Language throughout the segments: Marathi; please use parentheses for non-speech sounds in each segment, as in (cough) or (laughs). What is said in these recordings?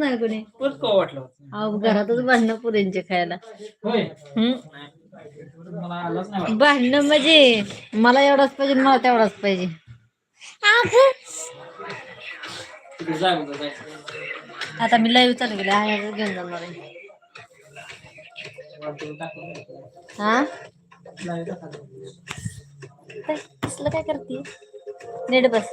नाही कोणी. परत का वाटलं होतं? अहो घरातच भांडणं पुरींचे खायला. होय. हम्म. परत मला आलाच नाही वाटलं. भांडणं म्हणजे मला एवढाच पाहिजे मला तेवढाच पाहिजे. तिकडे जायचं. आता मी लाईव्ह चालू केले आहे घेऊन जाणार आहे. वाटून टाकून द्यायचं. हा? टाकायचं. काय कसलं काय करते नीट बस.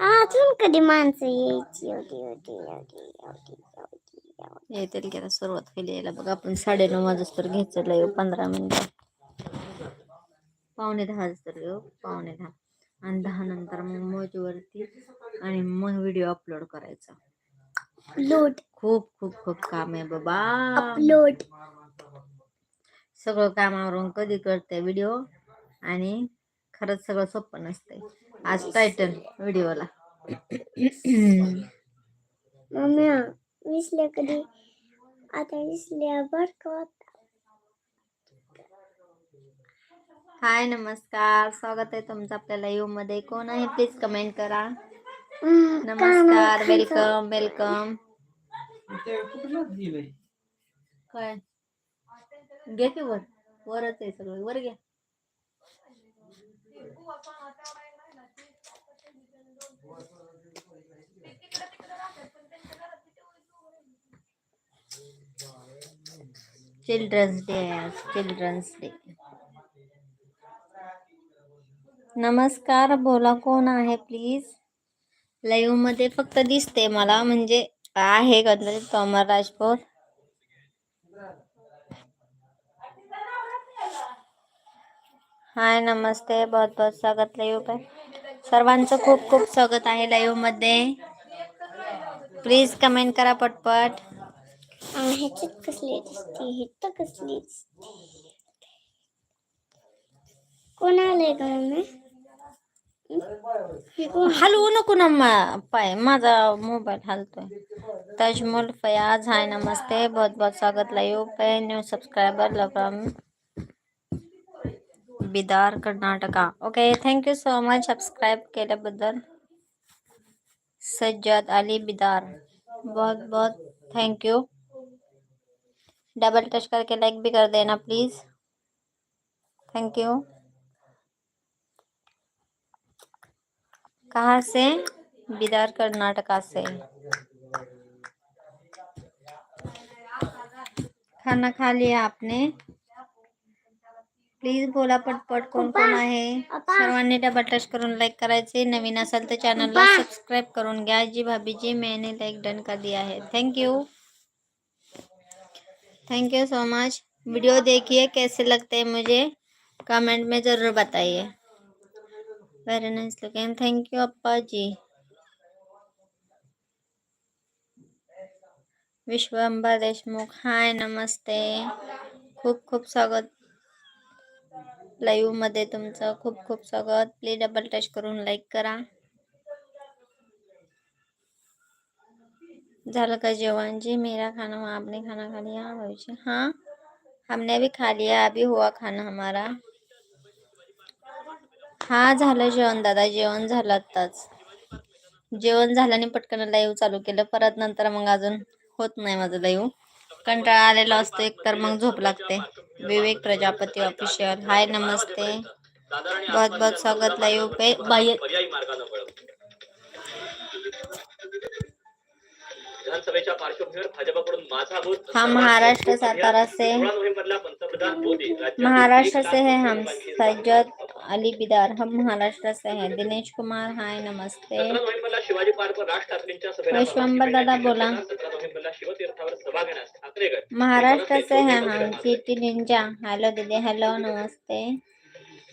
अजून कधी माणसं यायची? होती होती होती होती होती येतील की आता सुरुवात केली यायला. बघा आपण साडेनऊ वाजता तर घ्यायचं लाईव्ह पंधरा मिनिटं. पावणे दहा तर घेऊ पावणे दहा. आणि दहा नंतर मग मोजवरती आणि मग व्हिडिओ अपलोड करायचा. अपलोड. खूप खूप खूप काम आहे बाबा. अपलोड. सगळं कामावरून कधी करते व्हिडिओ? आणि खरंच सगळं सोपं नसतंय. आज टायटल व्हिडिओला. मम्मी विसल्या कधी आता विसल्या बर का। हाय नमस्कार स्वागत आहे तुमचं आपल्या लाईव्ह मध्ये. कोण आहे? प्लीज़ कमेंट करा. हम्म, नमस्कार वेलकम वेलकम? काय? घे की वर. वरच आहे सगळं. वर घ्या. Children's day children's day. नमस्कार बोला कोण आहे प्लीज? लाईव्हमध्ये फक्त दिसते मला म्हणजे आहे कदाचित तोमर राजपूर हाय नमस्ते बहुत बहुत स्वागत लाईव्ह काय सर्वांचं खूप खूप स्वागत आहे लाईव्हमध्ये प्लीज कमेंट करा पटपट. ह्याच्यात कसली दिसते हे कसली दिसते कोण आलंय का मम्मी हे कोण हलवू नको ना मा- पाय माझा मोबाईल हलतोय तजमुल फयाज हाय नमस्ते बहुत बहुत स्वागत लाईव्ह पे new subscriber लवकरम Bidar Karnataka okay thank you so much subscribe केल्याबद्दल सज्जाद अली बिदार बहुत बहुत थैंक यू डबल टच करके लाइक भी कर देना प्लीज़ थैंक यू कहाँ से? बिदार कर्नाटका से. खाना खा लिया आपने? प्लीज़ बोला पटपट कोण कोण आहे? सर्वांनी डबल टच करून लाईक करायचे. नवीन असाल तर चॅनलला सबस्क्राईब करून घ्या. जी भाभीजी मैंने लाइक डन कर दिया है thank you thank you so much video देखिए, कैसे लगते हैं मुझे? कमेंट में ज़रूर बताइए। Very nice looking thank you Appa ji Vishwambhar Deshmukh hi नमस्ते खूप खूप स्वागत। लाईव्ह मध्ये तुमचं खूप खूप स्वागत. प्लीज़ डबल टच करून लाईक करा. झालं का जेवण जी मेरा खाना हुआ आपने खाना खा लिया। भविष्य हाँ हमने भी खा लिया। अभी हुआ खाना हमारा। हा झालं जेवण दादा जेवण झालं आत्ताच. जेवण झालं आणि पटकन लाईव्ह चालू केलं. परत नंतर मग अजून होत नाही माझं लाईव्ह. कंटाळा आलेला असतो. एक तर मग झोप लागते. विवेक प्रजापती ऑफिशियल हाय नमस्ते. बहुत बहुत स्वागत लाईव्ह पे बाय विधानसभेच्या पार्श्वभूमीवर भाजपकडून माझा हम महाराष्ट्र सातारा से नोव्हेंबरला पंतप्रधान मोदी महाराष्ट्र से है हम सज्जद अली बिदार. हम महाराष्ट्र से हैं. दिनेश कुमार हाय नमस्ते. नोव्हेंबरला शिवाजी पार्कवर राज ठाकरेंच्या सभेला वैश्वंबर दादा बोला. नोव्हेंबरला शिवतीर्थावर सभा घेण्यास ठाकरेगड महाराष्ट्र से है हम. GT ninja. हेलो दीदी. हेलो नमस्ते.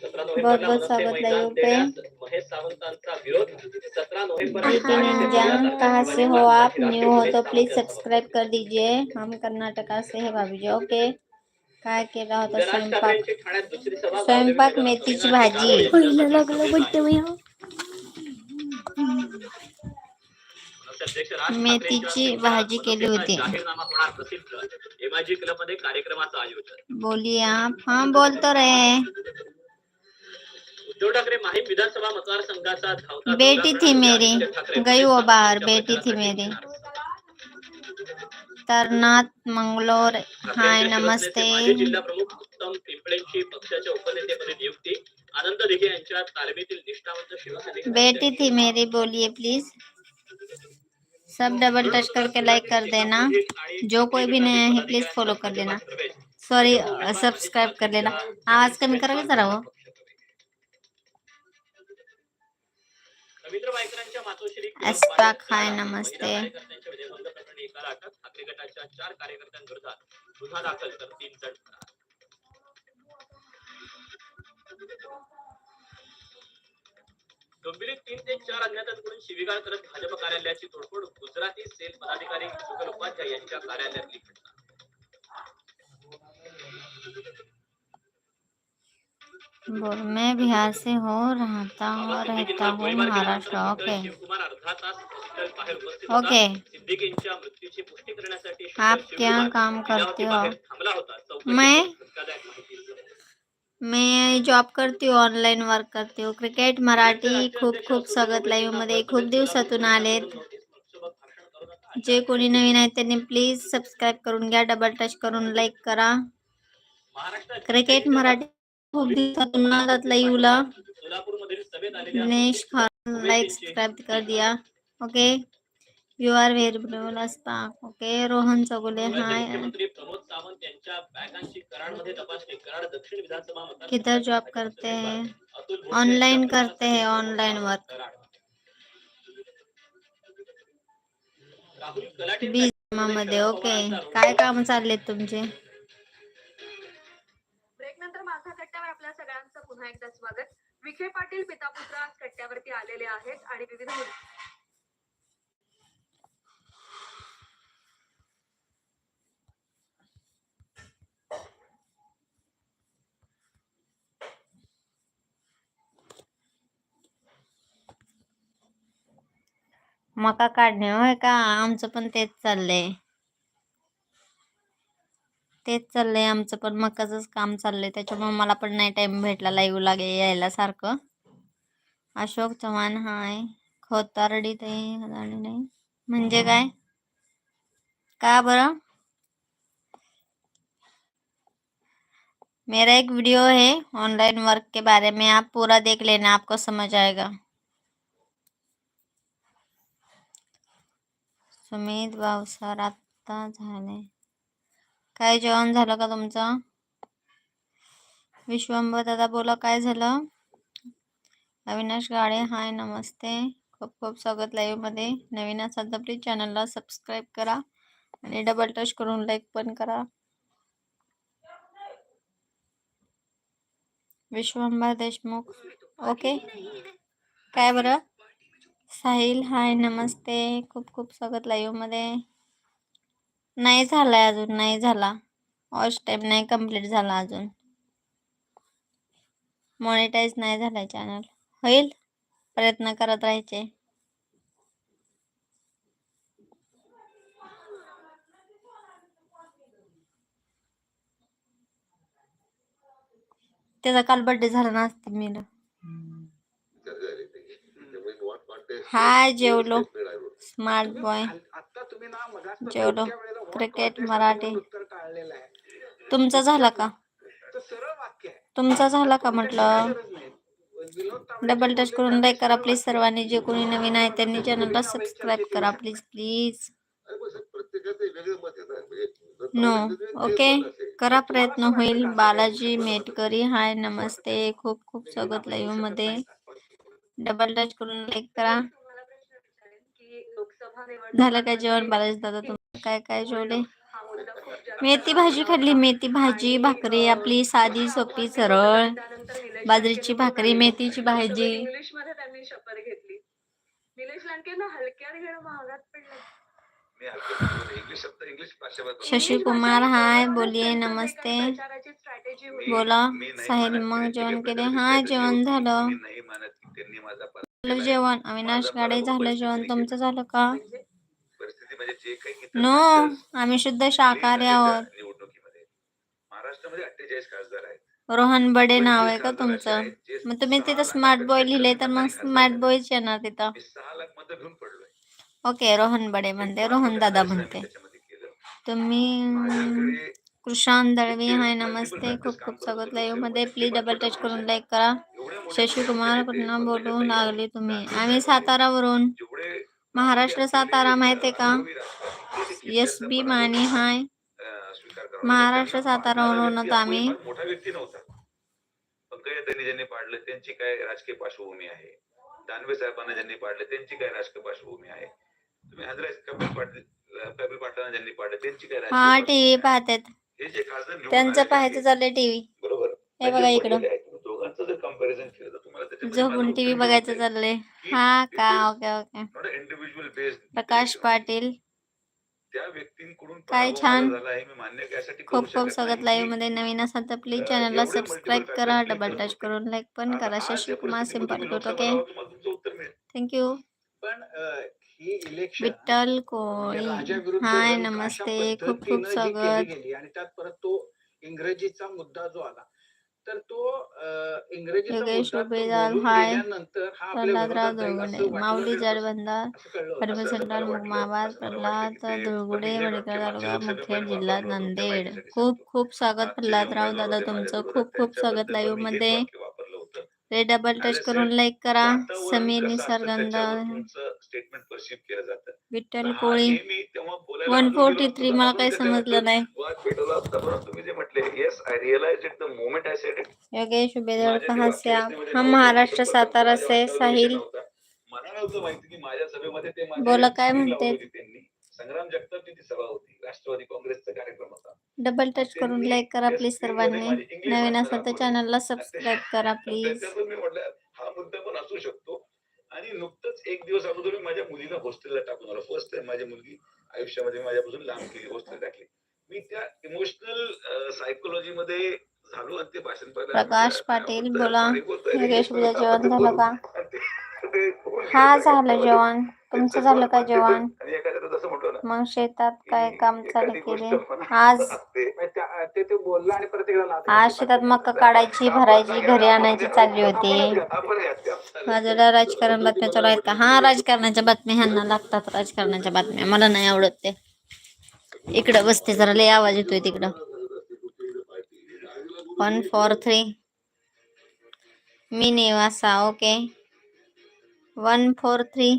बहुत नोव्हेंबरला बहुत मनसे स्वागत मैदान लाईव्ह पे देण्यास महेश सावंतांचा विरोध. सतरा नोव्हेंबर दीदी निंजा कहाँ से हो आप न्यू हो तो प्लीज सब्सक्राइब कर दीजिए. हम कर्नाटका से है भाभी जी ओके? काय केला होता? राज स्वयंपाक? ठाकरेंची ठाण्यात दुसरी सभा स्वयंपाक गावदेवी मेथीची मैदानात भाजी. गावदेवी पहिलं लागलं वाटतं मी हा. अध्यक्ष राज ठाकरेंच्या मेथीची भाजी केली होती. जाहीरनामा होणार प्रसिद्ध. एमआयजी क्लबमध्ये कार्यक्रमाचं आयोजन. बोलिए आप. हाँ बोल तो रहे उद्धव ठाकरे माहीम विधानसभा मतदारसंघाचा धावता बेटी थी मेरी. गई वो बाहर. बेटी थी मेरी. तरनाथ मंगलोर. हाय नमस्ते. जिल्हा प्रमुख उत्तम पिंपळेंची पक्षाच्या उपनेतेपदी नियुक्ती. आनंद दिघे यांच्या तालमीतील निष्ठावंत शिवसैनिक बेटी थी मेरी. बोलिए प्लीज़ सब डबल टच करके लाइक कर देना. जो कोई भी नया है प्लीज़ फॉलो कर लेना सॉरी सब्सक्राइब कर लेना आवाज़ कमी करा की जरा हो. जण फरार. डोंबिवलीत तीन ते चार अज्ञातांकडून शिवीगाळ करत भाजप कार्यालयाची तोडफोड गुजराती सेल पदाधिकारी जुगल उपाध्याय यांच्या कार्यालयातली घटना मैं बिहार से हो, रहता हूँ रहता हूँ महाराष्ट्र उपस्थित ओके. आप क्या काम करते हो? मैं? मैं जॉब करती हूँ ऑनलाईन वर्क करते हो क्रिकेट मराठी खूप खूप स्वागत लाईव्ह मध्ये खूप दिवसातून आलेत जे कोणी नवीन आहेत त्यांनी प्लीज़ सबस्क्राईब करून घ्या डबल टच करून लाईक करा क्रिकेट मराठी खूप दिवसातून आलात लाईव्हला सोलापूरमधील सभेत आलेल्या दिनेश खान लाईक सबस्क्राईब कर दिया. Okay you are very brave अस्ताक okay Rohan Chagule. गोव्याचे हाय मुख्यमंत्री प्रमोद सावंत यांच्या बॅगांची कराडमध्ये तपासणी कराड दक्षिण विधानसभा मतदारसंघाच्या किधर जॉब करते हैं? अतुल भोसले ऑनलाइन यांच्या करते हैं ऑनलाइन वर्क कराड. राहुल कलाटे बीजमध्ये. ओके काय काम चाललेत तुमचे? सगळ्यांचं पुन्हा एकदा स्वागत. विखे पाटील पिता पुत्र आज कट्ट्यावरती आलेले आहेत आणि विविध मका काढणे होय का? आमचं पण तेच चाललंय. तेच चाललंय मकाचंच काम त्याच्यामुळे मला नाही टाइम भेटला लाईव्ह लागे यायला अशोक चव्हाण, हाय. खोतारडी ते का बरं? मेरा एक वीडियो है ऑनलाइन वर्क के बारे में. आप पूरा देख लेना, आपको समझ आएगा. सुमित भावसार झाले काय जेवण झालं का तुमचं? विश्वंभर दादा बोला काय झालं? अविनाश गाडे हाय नमस्ते. खूप खूप स्वागत लाईव्हमध्ये. नवीन असाल तर प्लीज चॅनलला सबस्क्राईब करा आणि डबल टच करून लाईक पण करा. विश्वंभर देशमुख. ओके काय बरं? साहिल हाय नमस्ते. खूप खूप स्वागत लाईव्हमध्ये. नाही झालाय अजून नाही झाला. वॉच टाईम नाही कंप्लीट झाला अजून. मॉनिटाईज नाही झालाय चॅनल होईल? प्रयत्न करत राहायचे. त्याचा काल बर्थडे झाला नसते मी हाय जेवलो. स्मार्ट बॉय जेवलो. क्रिकेट मराठी. तुमचा झाला का? तुमचा झाला का म्हटलं? डबल टच करून लाईक करा प्लीज सर्वांनी. जे कोणी नवीन आहे त्यांनी चॅनलला सबस्क्राईब करा प्लीज प्लीज नो ओके करा प्रयत्न. होईल. बालाजी मेटकरी. हाय. नमस्ते. खूप खूप स्वागत लाईव्हमध्ये. डबल टच करून लाईक करा. झालं काय जेवण बालाजी दादा तुम्ही काय काय जेवले? मेथी भाजी खाल्ली मेथी भाजी भाकरी आपली साधी सोपी सरळ. बाजरीची भाकरी मेथीची भाजी. इंग्लिशमध्ये त्यांनी शपथ घेतली निलेश हलक्यात घेणं महागात पडलं शशी कुमार हाय बोलिये नमस्ते. बोला साहेब मग जेवण केले? हा हाय जेवण झालं. झालं. जेवण. अविनाश गाडे झालं जेवण. परिस्थितीने तुमचं. झालं का? म्हणजे म्हणजे नो आम्ही शुद्ध शाकाहारी आहोत निवडणुकीमध्ये महाराष्ट्रामध्ये अठ्ठेचाळीस खासदार आहेत. रोहन बडे नाव आहे का तुमचं? मग तुम्ही तिथं स्मार्ट बॉय लिहिले तर मग स्मार्ट. बॉयच येणार तिथं. ओके रोहन बडे म्हणते. रोहन दादा म्हणते. तुम्ही माझ्याकडे कृषांत दळवी इतके हाय multiple नमस्ते। branches खूप काम खूप करत स्वागत होतो. लाईव्हमध्ये इतके प्लीज डबल छोटे टच करून माणूस लाईक करा एवढे मोठे शशी मोठे कुमार नेते, कुठनं पहिले बोलू पहिले लागले तुम्ही। दानवे आम्ही साहेब, सातारावरून जेवढे महाराष्ट्र असलेले, सातारा माहितीये का अनुभवी राजकारणी, ते देखील एस त्यांचा बी पराभव माने केला. हाय। अं, स्वीकार करावा लागेल. महाराष्ट्र त्यांना सातारावरून पाडणारा होतो व्यक्ती आम्ही. हा फार मोठा व्यक्ती नव्हता पंकजा त्यांनी ज्यांनी पाडलं त्यांची काय राजकीय पार्श्वभूमी आहे? दानवे साहेबांना ज्यांनी पाडलं त्यांची काय राजकीय पार्श्वभूमी आहे? तुम्ही हजराज कपिल पाटील अं, कपिल पाटलांना ज्यांनी पाडलं त्यांची काय राजकीय हा पार्श्वभूमी टीव्ही आहे? पाहतात. हे जे खासदार निवडून त्यांचं पाहायचं चाललंय टीव्ही. बरोबर. हे बघा म्हणजे इकडं. दोघांचं जर कंपॅरिझन केलं तर तुम्हाला त्याच्यामध्ये झोपून टीव्ही बघायचं. चाललंय. हा का? Okay okay. based Prakash. Patil. त्या व्यक्तींकडून काय छान. खूप खूप स्वागत लाईव्हमध्ये नवीन असाल तर प्लीज चॅनलला सबस्क्राईब करा डबल टच करून लाईक पण करा Shashi Kumar simple okay thank you पण विठ्ठल म्हणजे कोळी हाय नमस्ते खूप खूप स्वागत आणि त्यात परत तो इंग्रजीचा मुद्दा जो आला तर तो प्रल्हादराव दुळगुडे माऊली. जडबंदार असं कळलं होतं. परमेश असं सेंटर मला वाटलं, मुकमाबाद असं मला वाटलं की प्रल्हाद दुळगुडे वडकर तालुका मुखेड जिल्हा नांदेड खूप. खूप स्वागत प्रल्हादराव दादा तुमचं खूप खूप स्वागत लाईव्हमध्ये. रे डबल टच करून लाईक करा. समीर स्टेटमेंट परसिव्ह केलं जातं. विठ्ठल हा कोळी. वन फोर्टी थ्री मला काही समजलं नाही. वाद पेटवला असता परंतु तुम्ही जे म्हटले yes I realize it the moment I said it Yogesh वाक्यरचनेमध्ये हम नव्हतं, महाराष्ट्र तो सातारा से साहिल. ते बोला काय म्हणते? संग्राम जगतापची ती सभा होती. राष्ट्रवादी काँग्रेसचा कार्यक्रम होता. डबल टच करून लाईक करा प्लीज सर्वांनी. नवीन असाल तर. चॅनलला सबस्क्राईब करा (laughs) प्लीज हा मुद्दा पण असू शकतो. आणि नुकतंच एक दिवस अगोदर मी माझ्या मुलीला हॉस्टेलला टाकून आलो. फर्स्ट टाइम माझी मुलगी आयुष्यामध्ये माझ्यापासून लांब केली हॉस्टेल टाकली. मी त्या इमोशनल सायकोलॉजी मध्ये झालो आणि ते भाषण. प्रकाश पाटील, बोला. योगेश उद्या जेवण झालं का? हा झालं. जेवण. तुमचं झालं का जेवण? मग शेतात काय काम चालू केले? आज असते. म्हणजे त्या- ते ते बोलला आणि आज. शेतात मका काढायची भरायची घरी आणायची चालली होती. बाजूला राजकारण बातम्या चालू आहेत का? हा राजकारणाच्या बातम्या ह्यांना लागतात राजकारणाच्या बातम्या. मला नाही आवडत ते. इकडं बसते जरा लय आवाज येतोय तिकडं. वन फोर थ्री मी निवासा ओके वन फोर थ्री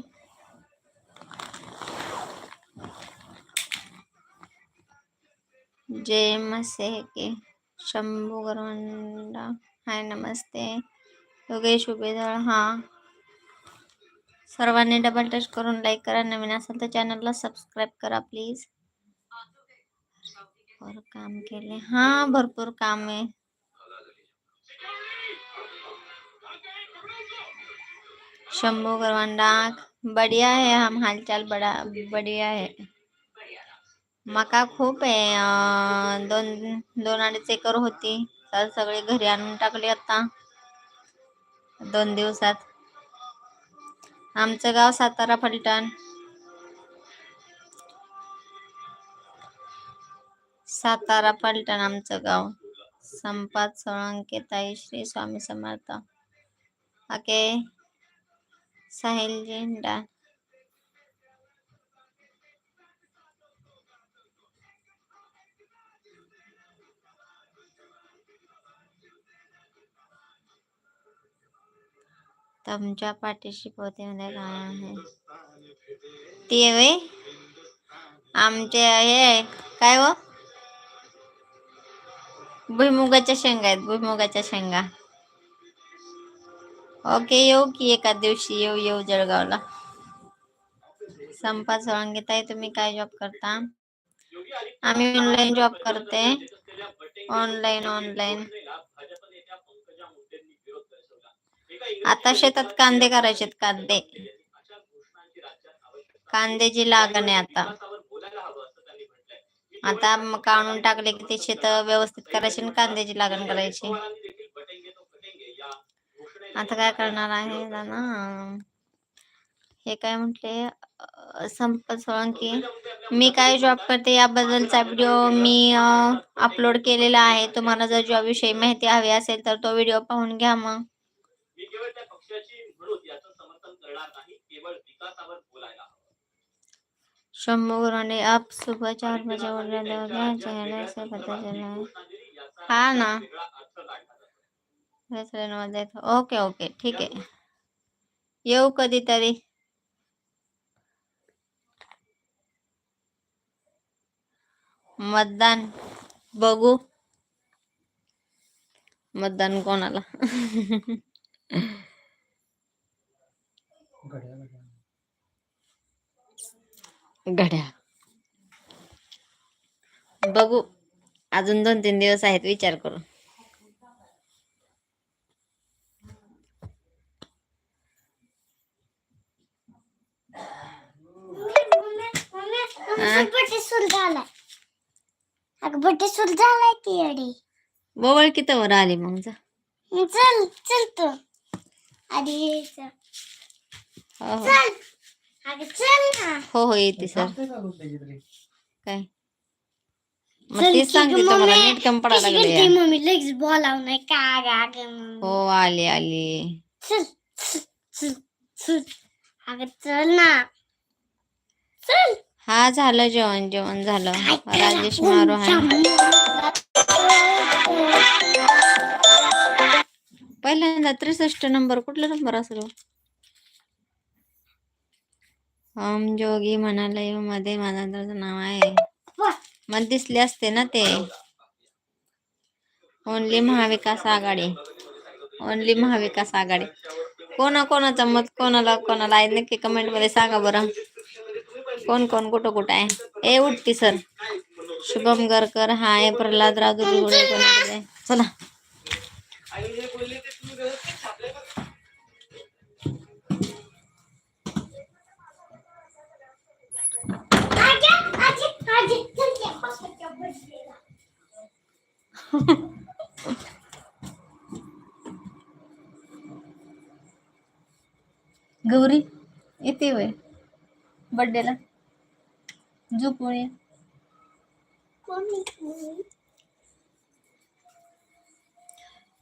जय मसे के शंभू गरवंडा हाय, नमस्ते। योगेश उभेदळ हा। सर्वांनी डबल टच करून लाईक करा. नवीन असेल तर चॅनलला सबस्क्राईब करा प्लीज़ और काम केले. हा, भरपूर काम आहे. शंभू गरवांडा बढ़िया है हम हालचाल बड़ा बढ़िया है मका खूप आहे दोन दोन अडीच एकर होती. तर सगळे घरी आणून टाकले आता. दोन दिवसात. आमचं गाव सातारा फलटण. सातारा फलटण आमचं गाव. संपात सोळंके ताई श्री स्वामी समर्थ. ओके साहिलजी डा तुमच्या पाठीशी पोतेमध्ये काय आहे ते वे आमचे हे। काय हो भुईमुगाच्या शेंगा आहेत भुईमुगाच्या शेंगा. ओके येऊ की एका दिवशी येऊ येऊ जळगावला. संपा सोळंगे ताई तुम्ही काय जॉब करता? आम्ही ऑनलाईन जॉब करते. ऑनलाईन ऑनलाईन आता शेतात कांदे करायचे कांदे. कांद्याची लागण आहे आता. आता काढून टाकले की ते शेत व्यवस्थित करायची आणि कांद्याची लागण करायची. आता काय करणार आहे ना हे काय म्हटले? संपत सोळंकी. मी काय जॉब करते याबद्दलचा व्हिडिओ मी अपलोड केलेला आहे. तुम्हाला जर जॉबविषयी माहिती हवी असेल तर तो व्हिडिओ पाहून घ्या मग. पक्षाची म्हणून याचं समर्थन करणार नाही केवळ विकासावर बोलायला हवं. शंभू आप सुबह चार बजे उठ रहे राज्यात चेहरे से पता चला। है हा ना। ट्रेनमध्ये ओके ओके ठीक आहे. येऊ कधीतरी मतदान बघू। मतदान कोणाला? (laughs) घड्या बघू अजून दोन तीन दिवस आहेत विचार करू बड्डे सुरू झालाय. अगं बड्डे सुरू झालाय की अडी बोवळ किती वर आली मग चल चल तू. आधी हो हो. हो हो येते सर. काय? मग तेच की सांगते गं तुम्हाला मम्मी. नीट कम पडा कशी लागले करते मम्मी लगेच बोलाव नाही का अगं अगं हो आली आली. चल चल चल चल. अगं चल ना. चल. हा झालं जेवण जेवण झालं. राजेश? मारो आहे पहिल्यांदा त्रेसष्ट नंबर कुठला नंबर असेल? हम जोगी म्हणाले मध्ये माझा नाव आहे. मग दिसले असते ना ते? ओनली महाविकास आघाडी. ओनली महाविकास आघाडी. कोणा कोणाचं मत कोणाला कोणाला आहे? नक्की कमेंटमध्ये सांगा बरं. कोण कोण कुठं कुठं आहे? ए उठती सर. शुभम गरकर हाय प्रल्हाद आहे? चला. (laughs) गौरी येते वय बड्डेला झोपून कोणी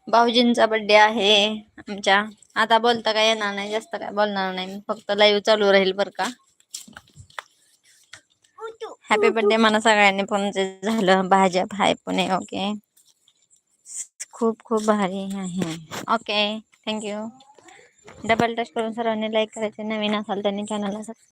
भाऊजींचा बड्डे आहे आमच्या. आता बोलता काय येणार नाही जास्त काय बोलणार नाही. फक्त लाईव्ह चालू राहील बरं का. हॅपी बर्थडे मला सगळ्यांनी. फोन झालं. भाजप हाय पुणे ओके खूप खूप भारी आहे. ओके थँक्यू डबल टच करून सर्वांनी लाईक करायचे. नवीन असाल त्यांनी चॅनलला